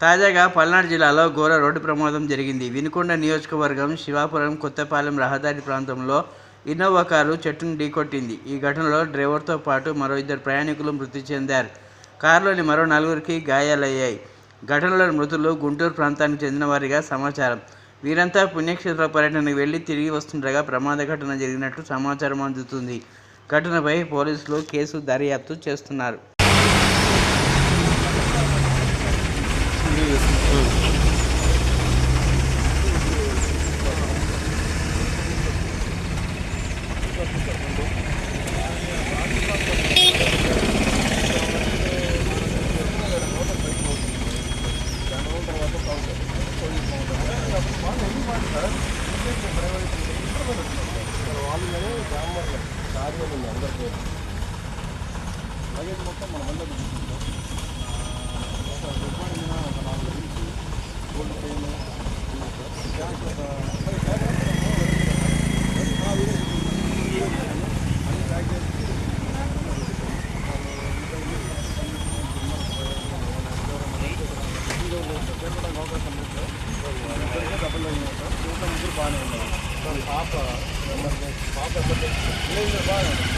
తాజాగా పల్నాడు జిల్లాలో ఘోర రోడ్డు ప్రమాదం జరిగింది. వినుకొండ నియోజకవర్గం శివాపురం కొత్తపాలెం రహదారి ప్రాంతంలో ఇన్నోవా కారు చెట్టును ఢీకొట్టింది. ఈ ఘటనలో డ్రైవర్తో పాటు మరో ఇద్దరు ప్రయాణికులు మృతి చెందారు. కారులోని మరో నలుగురికి గాయాలయ్యాయి. ఘటనలో మృతులు గుంటూరు ప్రాంతానికి చెందిన వారిగా సమాచారం. వీరంతా పుణ్యక్షేత్ర పర్యటనకు వెళ్ళి తిరిగి వస్తుండగా ప్రమాద ఘటన జరిగినట్లు సమాచారం అందుతుంది. ఘటనపై పోలీసులు కేసు దర్యాప్తు చేస్తున్నారు. లగేజ్ మొత్తం మన వంద ఒక రూపాయలు ఒక నాలుగు నుంచి గోల్డ్ పెయిన్ క్యాష్ ఒక ఇద్దరు కూడా అవకాశం లేదు ఇద్దరు డబ్బులు చూడటం ముగ్గురు బాగానే ఉన్నారు పాప పాప బాగా